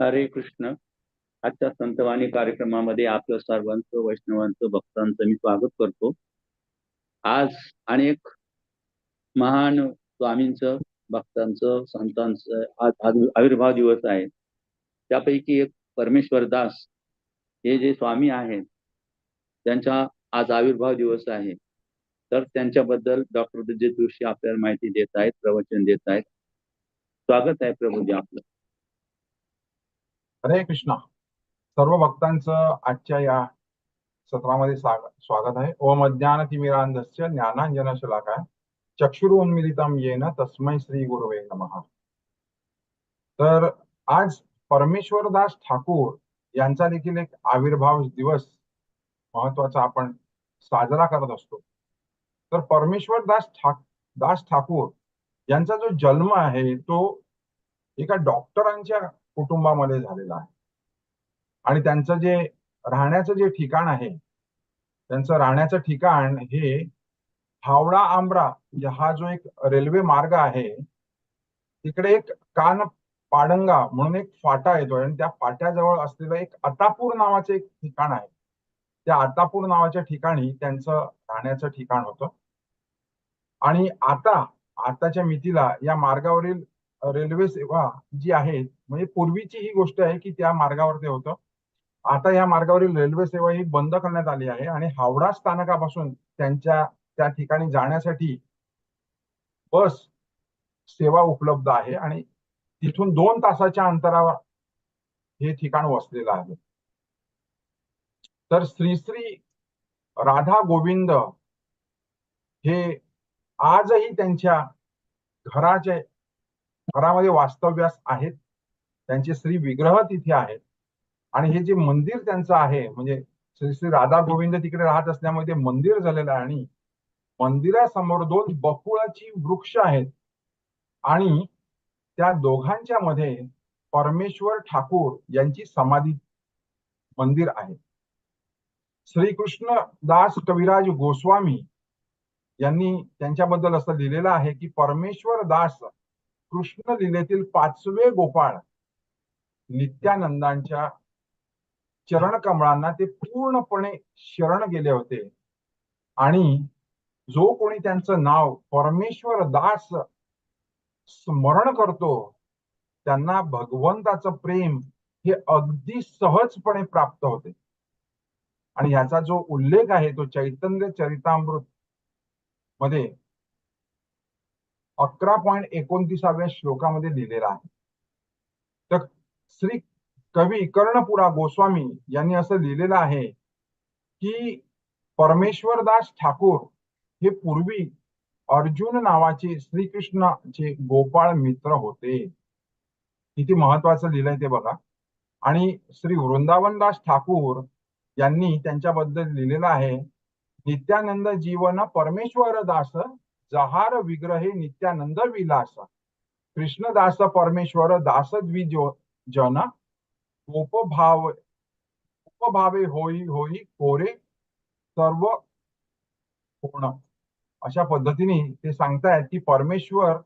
हरे कृष्ण. आजच्या संतवाणी कार्यक्रमामध्ये आपलं सर्वांचं वैष्णवांचं भक्तांचं मी स्वागत करतो. आज अनेक महान स्वामींचं भक्तांचं संतांचं आज आविर्भाव दिवस आहे. त्यापैकी एक परमेश्वर दास हे जे स्वामी आहेत त्यांचा आज आविर्भाव दिवस आहे. तर त्यांच्याबद्दल डॉक्टर विजय जोशी आपल्याला माहिती देत आहेत प्रवचन देत आहेत. स्वागत आहे प्रभूजी आपलं. हरे कृष्णा. सर्व भक्तांचं आजच्या या सत्रामध्ये स्वागत आहे. ओम अज्ञानतिमिरांधस्य ज्ञानांजन शलाकाय चक्षुरुन्मिलितम येन तस्मै श्री गुरुवे नमः. तर आज परमेश्वरदास ठाकूर यांचा देखील एक आविर्भाव दिवस महत्त्वाचा आपण साजरा करत असतो. तर परमेश्वरदास ठाक दास ठाकूर यांचा जो जन्म आहे तो एका डॉक्टरांच्या कुटुंबामध्ये झालेला आहे. आणि त्यांचं जे राहण्याचं जे ठिकाण आहे त्यांचं राहण्याचं ठिकाण हे हावडा आंब्रा हा जो एक रेल्वे मार्ग आहे तिकडे एक कान पाडंगा म्हणून एक फाटा येतो आणि त्या फाट्याजवळ असलेलं एक अतापूर नावाचं एक ठिकाण आहे. त्या आतापूर नावाच्या ठिकाणी त्यांचं राहण्याचं ठिकाण होतं. आणि आता आताच्या मितीला या मार्गावरील रेल्वे सेवा जी आहे म्हणजे पूर्वीची ही गोष्ट आहे की त्या मार्गावर ते होतं. आता या मार्गावरील रेल्वे सेवा ही बंद करण्यात आली आहे आणि हावडा स्थानकापासून त्यांच्या त्या ठिकाणी जाण्यासाठी बस सेवा उपलब्ध आहे आणि तिथून दोन तासाच्या अंतरावर हे ठिकाण वसलेलं आहे. तर श्री श्री राधा गोविंद हे आजही त्यांच्या घराचे घरामध्ये वास्तव्यास आहेत. त्यांचे श्री विग्रह तिथे आहेत. आणि हे जे मंदिर त्यांचं आहे म्हणजे श्री श्री राधा गोविंद तिकडे राहत असल्यामुळे ते मंदिर झालेलं आहे. आणि मंदिरासमोर दोन बकुळाची वृक्ष आहेत. आणि त्या दोघांच्या मध्ये परमेश्वर ठाकूर यांची समाधी मंदिर आहे. श्रीकृष्ण दास कविराज गोस्वामी यांनी त्यांच्याबद्दल असं लिहिलेलं आहे की परमेश्वर दास कृष्ण लिलेतील पाचवे गोपाळ नित्यानंदांच्या चरण कमळांना ते पूर्णपणे शरण गेले होते. आणि जो कोणी त्यांचं नाव परमेश्वर दास स्मरण करतो त्यांना भगवंताचं प्रेम हे अगदी सहजपणे प्राप्त होते. आणि ह्याचा जो उल्लेख आहे तो चैतन्य चरितामृत मध्ये अकरा पॉईंट एकोणतीसाव्या श्लोकामध्ये लिहिलेला आहे. तर श्री कवी कर्णपुरा गोस्वामी यांनी असं लिहिलेलं आहे की परमेश्वरदास ठाकूर हे पूर्वी अर्जुन नावाचे श्रीकृष्णाचे गोपाळ मित्र होते. किती महत्वाचं लिहिलंय ते बघा. आणि श्री वृंदावनदास ठाकूर यांनी त्यांच्याबद्दल लिहिलेलं आहे नित्यानंद जीवन परमेश्वर दास जहार विग्रहे नित्यानंद विलास. कृष्णदास परमेश्वर दासद्विजो जन. उपभाव उपभावे होई होई कोरे सर्व पूर्ण. अशा पद्धतीने ते सांगतायत की परमेश्वर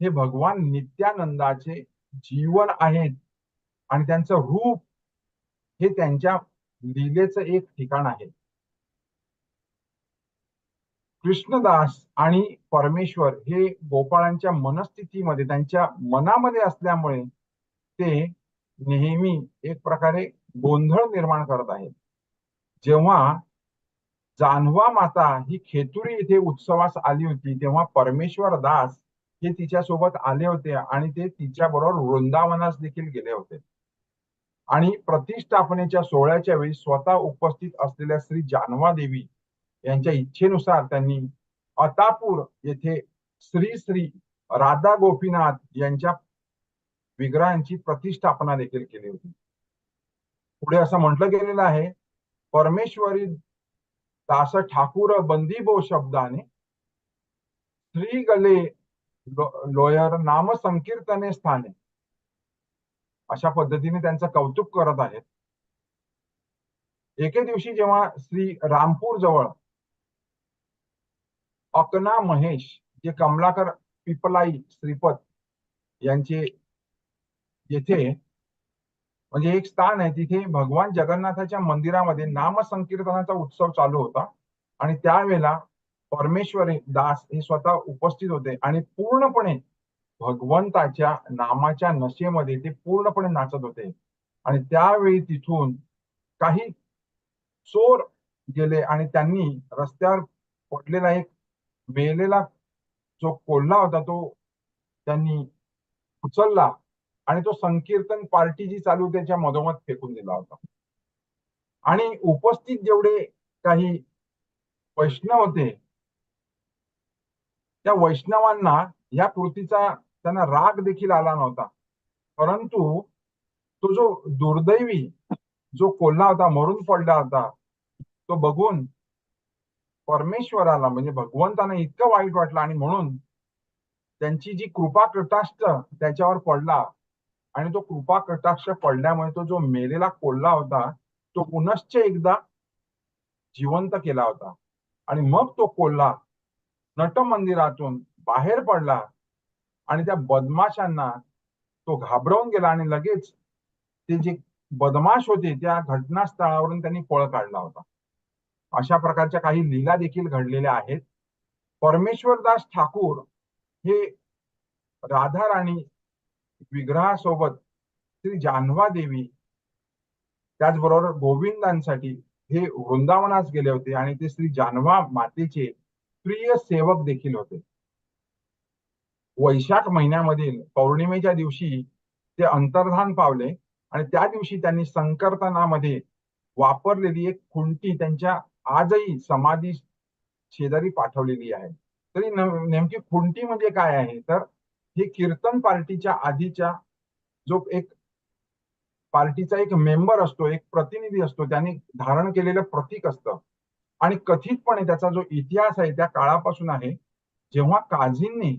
हे भगवान नित्यानंदाचे जीवन आहेत आणि त्यांचं रूप हे त्यांच्या लीलेचं एक ठिकाण आहे. कृष्णदास आणि परमेश्वर हे गोपाळांच्या मनस्थितीमध्ये त्यांच्या मनामध्ये असल्यामुळे ते नेहमी एक प्रकारे गोंधळ निर्माण करत आहेत. जेव्हा जानवा माता ही खेतुरी येथे उत्सवास आली होती तेव्हा परमेश्वर दास हे तिच्या सोबत आले होते आणि ते तिच्या बरोबर वृंदावनास देखील गेले होते. आणि प्रतिष्ठापनेच्या सोहळ्याच्या वेळी स्वतः उपस्थित असलेल्या श्री जानवा देवी यांच्या इच्छेनुसार त्यांनी अतापूर येथे श्री श्री राधा गोपीनाथ यांच्या विग्रहांची प्रतिष्ठापना देखील केली होती. पुढे असं म्हटलं गेलेलं आहे परमेश्वरी दास ठाकूर बंदीबो शब्दाने श्री गले लोयर नाम संकीर्तने स्थाने अशा पद्धतीने त्यांचं कौतुक करत आहेत. एके दिवशी जेव्हा श्री रामपूर जवळ अकना महेश जे कमलाकर पिपलाई श्रीपद यांचे येथे म्हणजे एक स्थान आहे. तिथे भगवान जगन्नाथाच्या मंदिरामध्ये नाम संकीर्तनाचा उत्सव चालू होता. आणि त्यावेळेला परमेश्वरी दास हे स्वतः उपस्थित होते. आणि पूर्णपणे भगवंताच्या नामाच्या नशेमध्ये ते पूर्णपणे नाचत होते. आणि त्यावेळी तिथून काही चोर गेले आणि त्यांनी रस्त्यावर पडलेला एक मेलेला जो कोल्हा होता तो त्यांनी उचलला आणि तो संकीर्तन पार्टी जी चालू त्याच्या मधोमध फेकून दिला होता. आणि उपस्थित जेवढे काही वैष्णव होते त्या वैष्णवांना या कृतीचा त्यांना राग देखील आला नव्हता. परंतु तो जो दुर्दैवी जो कोल्हा होता मरून पडला होता तो बघून परमेश्वराला म्हणजे भगवंतांना इतकं वाईट वाटलं आणि म्हणून त्यांची जी कृपा कटाक्ष त्याच्यावर पडला आणि तो कृपा कटाक्ष पडल्यामुळे तो जो मेलेला कोल्हा होता तो पुनश्च एकदा जिवंत केला होता. आणि मग तो कोल्हा नट मंदिरातून बाहेर पडला आणि त्या बदमाशांना तो घाबरवून गेला आणि लगेच ते जे बदमाश होते त्या घटनास्थळावरून त्यांनी पळ काढला होता. अशा प्रकारच्या काही लीला देखील घडलेल्या आहेत. परमेश्वरदास ठाकूर हे राधा राणी विग्रहासोबत श्री जान्हवा देवी त्याचबरोबर गोविंदांसाठी हे वृंदावनास गेले होते आणि ते श्री जान्हवा मातेचे प्रिय सेवक देखील होते. वैशाख महिन्यामधील पौर्णिमेच्या दिवशी ते अंतर्धान पावले आणि त्या दिवशी त्यांनी संकर्तनामध्ये वापरलेली एक खुंटी त्यांच्या आजही समाधी शेजारी पाठवलेली आहे. तरी नेमकी खुंटी म्हणजे काय आहे? तर हे कीर्तन पार्टीच्या आधीच्या जो एक पार्टीचा एक मेंबर असतो एक प्रतिनिधी असतो त्याने धारण केलेलं प्रतीक असतं. आणि कथितपणे त्याचा जो इतिहास आहे त्या काळापासून आहे जेव्हा काझींनी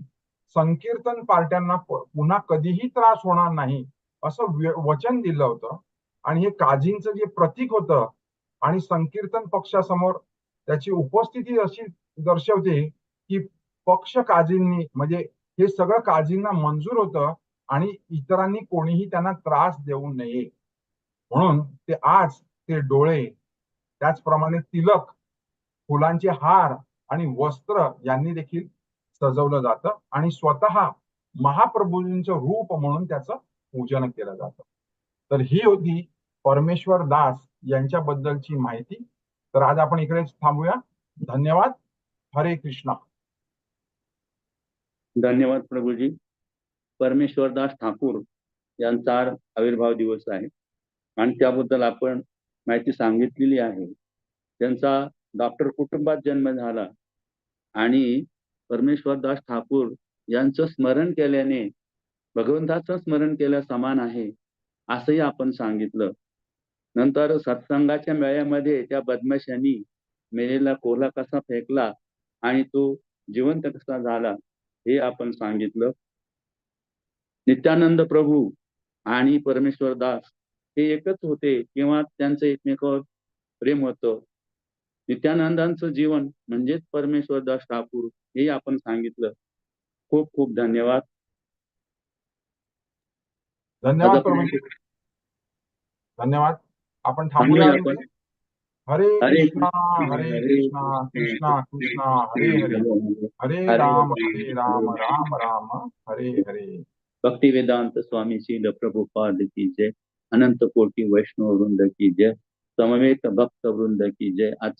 संकीर्तन पार्ट्यांना पुन्हा कधीही त्रास होणार नाही असं वचन दिलं होतं. आणि हे काझींचं जे प्रतीक होतं आणि संकीर्तन पक्षासमोर त्याची उपस्थिती अशी दर्शवते की पक्ष काझींनी म्हणजे हे सगळं काजींना मंजूर होतं आणि इतरांनी कोणीही त्यांना त्रास देऊ नये. म्हणून ते आज ते डोळे त्याचप्रमाणे तिलक फुलांचे हार आणि वस्त्र यांनी देखील सजवलं जातं आणि स्वतः महाप्रभूजींचं रूप म्हणून त्याचं पूजन केलं जातं. तर ही होती परमेश्वर दास यांच्याबद्दलची माहिती. तर आज आपण इकडेच थांबूया. धन्यवाद. हरे कृष्णा. धन्यवाद प्रभूजी. परमेश्वरदास ठाकूर यांचा आविर्भाव दिवस आहे. आणि त्याबद्दल आपण माहिती सांगितलेली आहे. त्यांचा डॉक्टर कुटुंबात जन्म झाला. आणि परमेश्वरदास ठाकूर यांचं स्मरण केल्याने भगवंताचं स्मरण केल्या समान आहे असंही आपण सांगितलं. नंतर सत्संगाच्या मेळ्यामध्ये त्या बदमाशांनी मेलेला कोला कसा फेकला आणि तो जिवंत कसा झाला हे आपण सांगितलं. नित्यानंद प्रभू आणि परमेश्वर दास हे एकच होते किंवा त्यांचं एकमेकावर प्रेम होतं. नित्यानंदांचं जीवन म्हणजेच परमेश्वर दास ठाकूर हे आपण सांगितलं. खूप खूप धन्यवाद. धन्यवाद धन्यवाद. आपण थांबूया हरे कृष्णा हरे कृष्णा कृष्णा कृष्णा हरे हरे हरे. राम हरे राम राम राम हरे हरे. भक्ति वेदांत स्वामी शील प्रभुपाद की जय. अनंत कोटि वैष्णव वृंद की जय. समवेत भक्त वृंद की जय.